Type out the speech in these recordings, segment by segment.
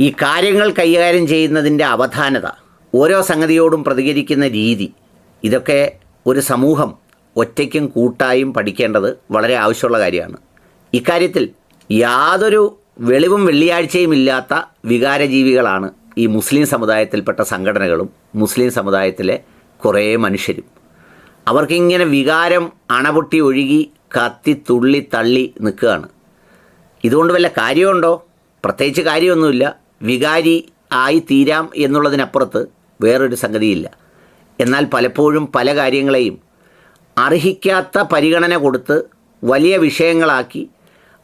ഈ കാര്യങ്ങൾ കൈകാര്യം ചെയ്യുന്നതിന്റെ അവധാനത ഓരോ സംഗതിയോടും പ്രതികരിക്കുന്ന രീതി ഇതൊക്കെ ഒരു സമൂഹം ഒറ്റയ്ക്കും കൂട്ടായും പഠിക്കേണ്ടത് വളരെ ആവശ്യമുള്ള കാര്യമാണ്. ഇക്കാര്യത്തിൽ യാതൊരു വെളിവും വെള്ളിയാഴ്ചയും ഇല്ലാത്ത വികാരജീവികളാണ് ഈ മുസ്ലിം സമുദായത്തിൽപ്പെട്ട സംഘടനകളും മുസ്ലിം സമുദായത്തിലെ കുറേ മനുഷ്യരും. അവർക്കിങ്ങനെ വികാരം അണപൊട്ടി ഒഴുകി കത്തി തുള്ളി തള്ളി നിൽക്കുകയാണ്. ഇതുകൊണ്ട് വല്ല കാര്യമുണ്ടോ? പ്രത്യേകിച്ച് കാര്യമൊന്നുമില്ല. വികാരി ആയി തീരാം എന്നുള്ളതിനപ്പുറത്ത് വേറൊരു സംഗതിയില്ല. എന്നാൽ പലപ്പോഴും പല കാര്യങ്ങളെയും അർഹിക്കാത്ത പരിഗണന കൊടുത്ത് വലിയ വിഷയങ്ങളാക്കി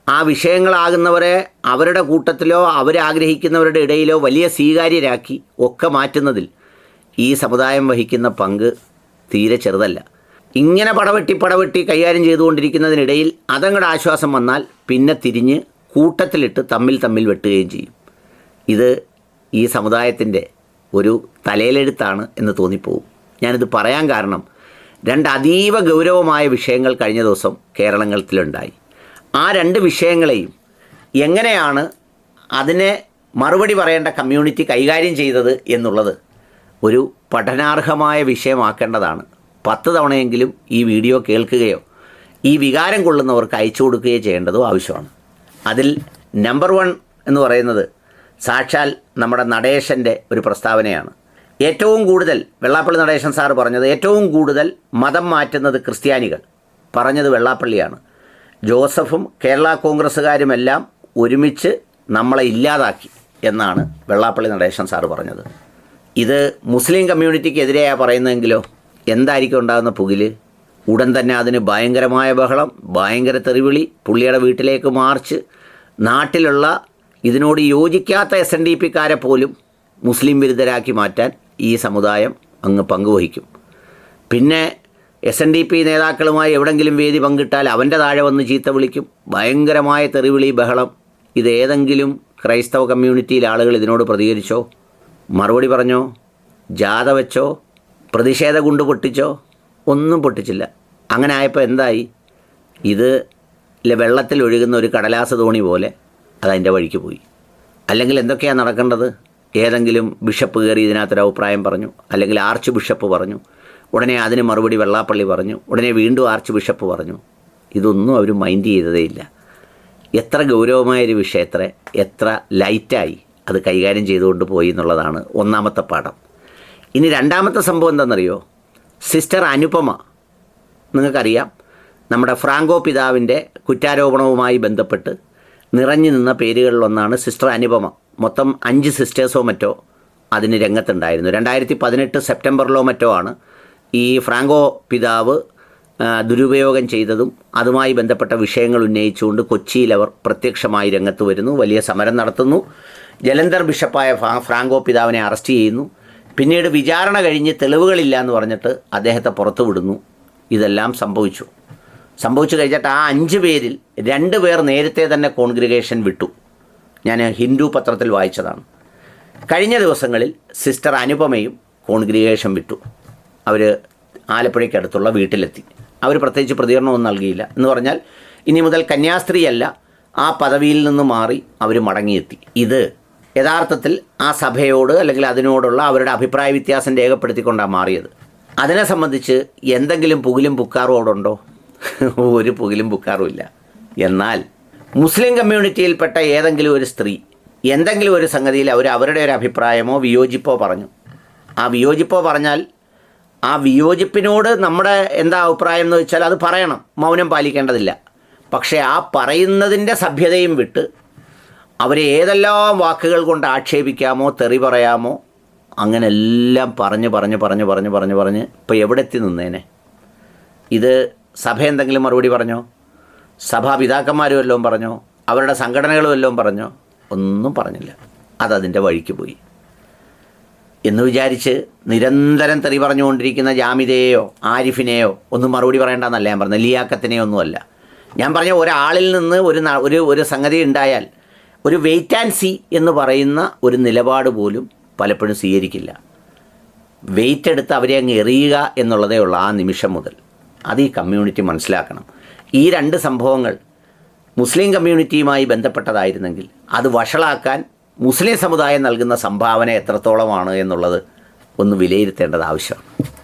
ആ വിഷയങ്ങളാകുന്നവരെ അവരുടെ കൂട്ടത്തിലോ അവരാഗ്രഹിക്കുന്നവരുടെ ഇടയിലോ വലിയ സ്വീകാര്യരാക്കി ഒക്കെ മാറ്റുന്നതിൽ ഈ സമുദായം വഹിക്കുന്ന പങ്ക് തീരെ ചെറുതല്ല. ഇങ്ങനെ പടവെട്ടി പടവെട്ടി കൈകാര്യം ചെയ്തുകൊണ്ടിരിക്കുന്നതിനിടയിൽ അതങ്ങടെ ആശ്വാസം വന്നാൽ പിന്നെ തിരിഞ്ഞ് കൂട്ടത്തിലിട്ട് തമ്മിൽ തമ്മിൽ വെട്ടുകയും ചെയ്യും. ഇത് ഈ സമുദായത്തിന്റെ ഒരു തലയിലെഴുത്താണ് എന്ന് തോന്നിപ്പോവും ഞാനിത് പറയാൻ കാരണം രണ്ട് അതീവ ഗൗരവമായ വിഷയങ്ങൾ കഴിഞ്ഞ ദിവസം കേരളത്തിലുണ്ടായി ആ രണ്ട് വിഷയങ്ങളെയും എങ്ങനെയാണ് അതിനെ മറുപടി പറയേണ്ട കമ്മ്യൂണിറ്റി കൈകാര്യം ചെയ്തത് എന്നുള്ളത് ഒരു പഠനാർഹമായ വിഷയമാക്കേണ്ടതാണ്. പത്ത് തവണയെങ്കിലും ഈ വീഡിയോ കേൾക്കുകയോ ഈ വികാരം കൊള്ളുന്നവർക്ക് അയച്ചു കൊടുക്കുകയോ ചെയ്യേണ്ടതോ ആവശ്യമാണ്. അതിൽ നമ്പർ വൺ എന്ന് പറയുന്നത് സാക്ഷാൽ നമ്മുടെ നടേശന്റെ ഒരു പ്രസ്താവനയാണ്. ഏറ്റവും കൂടുതൽ വെള്ളാപ്പള്ളി നടേശൻ സാറ് പറഞ്ഞത് ഏറ്റവും കൂടുതൽ മതം മാറ്റുന്നത് ക്രിസ്ത്യാനികൾ. പറഞ്ഞത് വെള്ളാപ്പള്ളിയാണ്. ജോസഫും കേരള കോൺഗ്രസ്സുകാരുമെല്ലാം ഒരുമിച്ച് നമ്മളെ ഇല്ലാതാക്കി എന്നാണ് വെള്ളാപ്പള്ളി നടേശൻ സാറ് പറഞ്ഞത്. ഇത് മുസ്ലിം കമ്മ്യൂണിറ്റിക്ക് കമ്മ്യൂണിറ്റിക്കെതിരെയാണ് പറയുന്നതെങ്കിലോ? എന്തായിരിക്കും ഉണ്ടാകുന്ന പുകിൽ? ഉടൻ തന്നെ അതിന് ഭയങ്കരമായ ബഹളം ഭയങ്കര തെറിവിളി പുള്ളിയുടെ വീട്ടിലേക്ക് മാർച്ച് നാട്ടിലുള്ള ഇതിനോട് യോജിക്കാത്ത എസ് എൻ ഡി പിക്കാരെ പോലും മുസ്ലിം വിരുദ്ധരാക്കി മാറ്റാൻ ഈ സമുദായം അങ്ങ് പങ്കുവഹിക്കും. പിന്നെ എസ് എൻ ഡി പി നേതാക്കളുമായി എവിടെങ്കിലും വേദി പങ്കിട്ടാൽ അവന്റെ താഴെ വന്ന് ചീത്ത വിളിക്കും. ഭയങ്കരമായ തെറിവിളി ബഹളം. ഇതേതെങ്കിലും ക്രൈസ്തവ കമ്മ്യൂണിറ്റിയിലെ ആളുകൾ ഇതിനോട് പ്രതികരിച്ചോ? മറുപടി പറഞ്ഞോ? ജാഥ വെച്ചോ? പ്രതിഷേധ കൊണ്ട് പൊട്ടിച്ചോ? ഒന്നും പൊട്ടിച്ചില്ല. അങ്ങനെ ആയപ്പോൾ എന്തായി? ഇത് വെള്ളത്തിൽ ഒഴുകുന്ന ഒരു കടലാസ തോണി പോലെ അതതിന്റെ വഴിക്ക് പോയി. അല്ലെങ്കിൽ എന്തൊക്കെയാണ് നടക്കേണ്ടത്? ഏതെങ്കിലും ബിഷപ്പ് കയറി ഇതിനകത്തൊരു അഭിപ്രായം പറഞ്ഞു. അല്ലെങ്കിൽ ആർച്ച് ബിഷപ്പ് പറഞ്ഞു. ഉടനെ അതിന് മറുപടി വെള്ളാപ്പള്ളി പറഞ്ഞു. ഉടനെ വീണ്ടും ആർച്ച് ബിഷപ്പ് പറഞ്ഞു. ഇതൊന്നും അവർ മൈൻഡ് ചെയ്തതേയില്ല. എത്ര ഗൗരവമായൊരു വിഷയത്തെ എത്ര ലൈറ്റായി അത് കൈകാര്യം ചെയ്തുകൊണ്ട് പോയി എന്നുള്ളതാണ് ഒന്നാമത്തെ പാഠം. ഇനി രണ്ടാമത്തെ സംഭവം എന്താണെന്നറിയോ? സിസ്റ്റർ അനുപമ നിങ്ങൾക്കറിയാം. നമ്മുടെ ഫ്രാങ്കോ പിതാവിന്റെ കുറ്റാരോപണവുമായി ബന്ധപ്പെട്ട് നിറഞ്ഞു നിന്ന പേരുകളിലൊന്നാണ് സിസ്റ്റർ അനുപമ. മൊത്തം അഞ്ച് സിസ്റ്റേഴ്സോ മറ്റോ അതിന് രംഗത്തുണ്ടായിരുന്നു. രണ്ടായിരത്തി പതിനെട്ട് സെപ്റ്റംബറിലോ മറ്റോ ആണ് ഈ ഫ്രാങ്കോ പിതാവ് ദുരുപയോഗം ചെയ്തതും അതുമായി ബന്ധപ്പെട്ട വിഷയങ്ങൾ ഉന്നയിച്ചുകൊണ്ട് കൊച്ചിയിൽ അവർ പ്രത്യക്ഷമായി രംഗത്ത് വരുന്നു വലിയ സമരം നടത്തുന്നു. ജലന്ധർ ബിഷപ്പായ ഫ്രാ- ഫ്രാങ്കോ പിതാവിനെ അറസ്റ്റ് ചെയ്യുന്നു. പിന്നീട് വിചാരണ കഴിഞ്ഞ് തെളിവുകളില്ല എന്ന് പറഞ്ഞിട്ട് അദ്ദേഹത്തെ പുറത്തുവിടുന്നു. ഇതെല്ലാം സംഭവിച്ചു. സംഭവിച്ചു കഴിഞ്ഞിട്ട് ആ അഞ്ച് പേരിൽ രണ്ട് പേർ നേരത്തെ തന്നെ കോൺഗ്രിഗേഷൻ വിട്ടു. ഞാൻ ഹിന്ദു പത്രത്തിൽ വായിച്ചതാണ്. കഴിഞ്ഞ ദിവസങ്ങളിൽ സിസ്റ്റർ അനുപമയും കോൺഗ്രിഗേഷൻ വിട്ടു. അവർ ആലപ്പുഴയ്ക്കടുത്തുള്ള വീട്ടിലെത്തി. അവർ പ്രത്യേകിച്ച് പ്രതികരണമൊന്നും നൽകിയില്ല. എന്ന് പറഞ്ഞാൽ ഇനി മുതൽ കന്യാസ്ത്രീയല്ല ആ പദവിയിൽ നിന്ന് മാറി അവർ മടങ്ങിയെത്തി. ഇത് യഥാർത്ഥത്തിൽ ആ സഭയോട് അല്ലെങ്കിൽ അതിനോടുള്ള അവരുടെ അഭിപ്രായ വ്യത്യാസം രേഖപ്പെടുത്തിക്കൊണ്ടാണ് മാറിയത്. അതിനെ സംബന്ധിച്ച് എന്തെങ്കിലും പുകിലും പുക്കാറും അവിടെ ഉണ്ടോ? ഒരു പുകിലും ബുക്കാറുമില്ല എന്നാൽ മുസ്ലിം കമ്മ്യൂണിറ്റിയിൽപ്പെട്ട ഏതെങ്കിലും ഒരു സ്ത്രീ എന്തെങ്കിലും ഒരു സംഗതിയിൽ അവർ അവരുടെ ഒരു അഭിപ്രായമോ വിയോജിപ്പോ പറഞ്ഞു. ആ വിയോജിപ്പോ പറഞ്ഞാൽ ആ വിയോജിപ്പിനോട് നമ്മുടെ എന്താ അഭിപ്രായം എന്ന് വെച്ചാൽ അത് പറയണം. മൗനം പാലിക്കേണ്ടതില്ല. പക്ഷേ ആ പറയുന്നതിന്റെ സഭ്യതയും വിട്ട് അവരെ ഏതെല്ലാം വാക്കുകൾ കൊണ്ട് ആക്ഷേപിക്കാമോ തെറി പറയാമോ അങ്ങനെ എല്ലാം പറഞ്ഞ് പറഞ്ഞ് പറഞ്ഞ് പറഞ്ഞ് പറഞ്ഞ് പറഞ്ഞ് ഇപ്പോൾ എവിടെ എത്തി നിന്നേനെ? ഇത് സഭ എന്തെങ്കിലും മറുപടി പറഞ്ഞോ? സഭാ പിതാക്കന്മാരും വല്ലതും പറഞ്ഞോ? അവരുടെ സംഘടനകൾ വല്ലതും പറഞ്ഞോ? ഒന്നും പറഞ്ഞില്ല. അതതിന്റെ വഴിക്ക് പോയി. എന്ന് വിചാരിച്ച് നിരന്തരം തെറി പറഞ്ഞുകൊണ്ടിരിക്കുന്ന ജാമിതയെയോ ആരിഫിനെയോ ഒന്നും മറുപടി പറയേണ്ടെന്നല്ല ഞാൻ പറഞ്ഞത്. ലിയാക്കത്തിനെയോ ഒന്നുമല്ല ഞാൻ പറഞ്ഞ ഒരാളിൽ നിന്ന് ഒരു ഒരു ഒരു സംഗതി ഉണ്ടായാൽ ഒരു വെയിറ്റ് ആൻഡ് സി എന്ന് പറയുന്ന ഒരു നിലപാട് പോലും പലപ്പോഴും സ്വീകരിക്കില്ല. വെയിറ്റ് എടുത്ത് അവരെ അങ്ങ് എറിയുക എന്നുള്ളതേ ഉള്ളൂ ആ നിമിഷം മുതൽ. അത് ഈ കമ്മ്യൂണിറ്റി മനസ്സിലാക്കണം. ഈ രണ്ട് സംഭവങ്ങൾ മുസ്ലിം കമ്മ്യൂണിറ്റിയുമായി ബന്ധപ്പെട്ടതായിരുന്നെങ്കിൽ അത് വഷളാക്കാൻ മുസ്ലിം സമുദായം നൽകുന്ന സംഭാവന എത്രത്തോളമാണ് എന്നുള്ളത് ഒന്ന് വിലയിരുത്തേണ്ടത് ആവശ്യമാണ്.